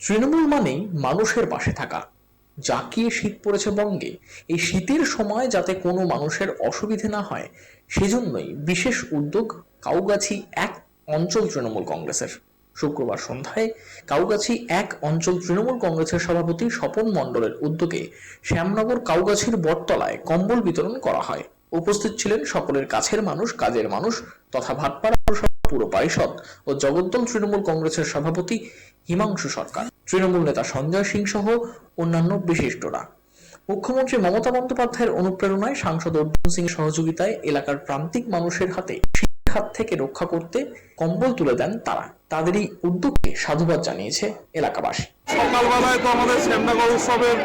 তৃণমূল মানেই মানুষের পাশে থাকা। জাকিয়ে শীত পড়েছে বঙ্গে, এই শীতের সময় যাতে কোনো মানুষের অসুবিধে না হয়, সেজন্যই বিশেষ উদ্যোগ কাউগাছি এক অঞ্চল তৃণমূল কংগ্রেসের। শুক্রবার সন্ধ্যায় কাউগাছি এক অঞ্চল তৃণমূল কংগ্রেসের সভাপতি স্বপন মণ্ডলের উদ্যোগে শ্যামনগর কাউগাছির বটতলায় কম্বল বিতরণ করা হয়। উপস্থিত ছিলেন সকলের কাছের মানুষ, কাজের মানুষ তথা ভাটপাড়া পৌরসভা পুর পরিষদ ও জগদ্দল তৃণমূল কংগ্রেসের সভাপতি হিমাংশু সরকার। তৃণমূল নেতা সঞ্জয় সিং সহ অন্যান্য বিশিষ্টরা। মুখ্যমন্ত্রী মমতা বন্দ্যোপাধ্যায়ের অনুপ্রেরণায় সাংসদ অর্জুন সিং সহযোগিতায় এলাকার প্রান্তিক মানুষের হাতে হাত থেকে রক্ষা করতে কম্বল তুলে দেন তারা। তাদের এই উদ্যোগকে সাধুবাদ জানিয়েছে এলাকাবাসী। সকালবেলায় তো আমাদের শ্যামনগর উৎসবের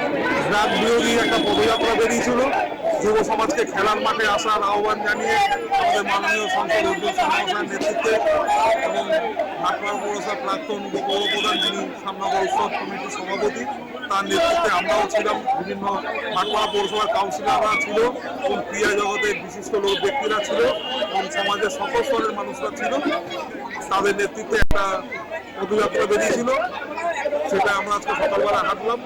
রাত বিরোধী একটা পদযাত্রা বেরিয়েছিল। যুব সমাজকে খেলার মাঠে আসার আহ্বান জানিয়ে আমাদের মাননীয় সংসদ সিংহের নেতৃত্বে এবং ভাটপাড়া পৌরসভার প্রাক্তন পৌরপ্রধান যিনি শ্যামনগর উৎসব কমিটির সভাপতি, তার নেতৃত্বে আমরাও ছিলাম। বিভিন্ন ভাটপাড়া পৌরসভার কাউন্সিলররা ছিল এবং ক্রীড়া জগতের বিশিষ্ট লোক ব্যক্তিরা ছিল এবং সমাজের সকল স্তরের মানুষরা ছিল। তাদের নেতৃত্বে একটা পদযাত্রা বেরিয়েছিল, সেটা আমরা আজকে সকালবেলা হাঁটলাম।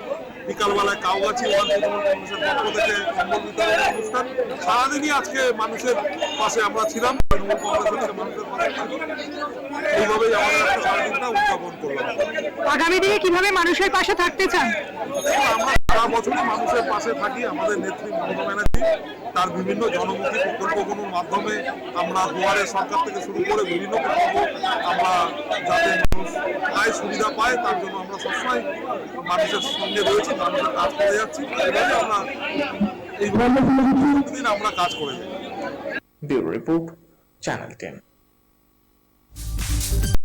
বিকালবেলায় কাউগাছি কংগ্রেসের পক্ষ থেকে কম্বল বিতরণ অনুষ্ঠান। সারাদিনই আজকে মানুষের পাশে আমরা ছিলাম তৃণমূল কংগ্রেস হচ্ছে মানুষের পাশে এইভাবেই আমাদের একটা সারাদিনটা উদযাপন করলাম। আগামী দিনে কীভাবে মানুষের পাশে থাকতে চান? আমরা সারা বছরই মানুষের পাশে থাকি আমাদের নেত্রী মমতা ব্যানার্জি তার বিভিন্ন জনমুখী প্রকল্পগুলোর মাধ্যমে আমরা দুয়ারে সরকার থেকে শুরু করে বিভিন্ন প্রকল্প আমরা যাতে মানুষ আয় সুবিধা পায় তার জন্য আমরা সবসময় মানুষের সঙ্গে রয়েছি মানুষের কাজ করে যাচ্ছি। এইভাবে আমরা প্রতিদিন আমরা কাজ করে যাই। Bureau report channel ten.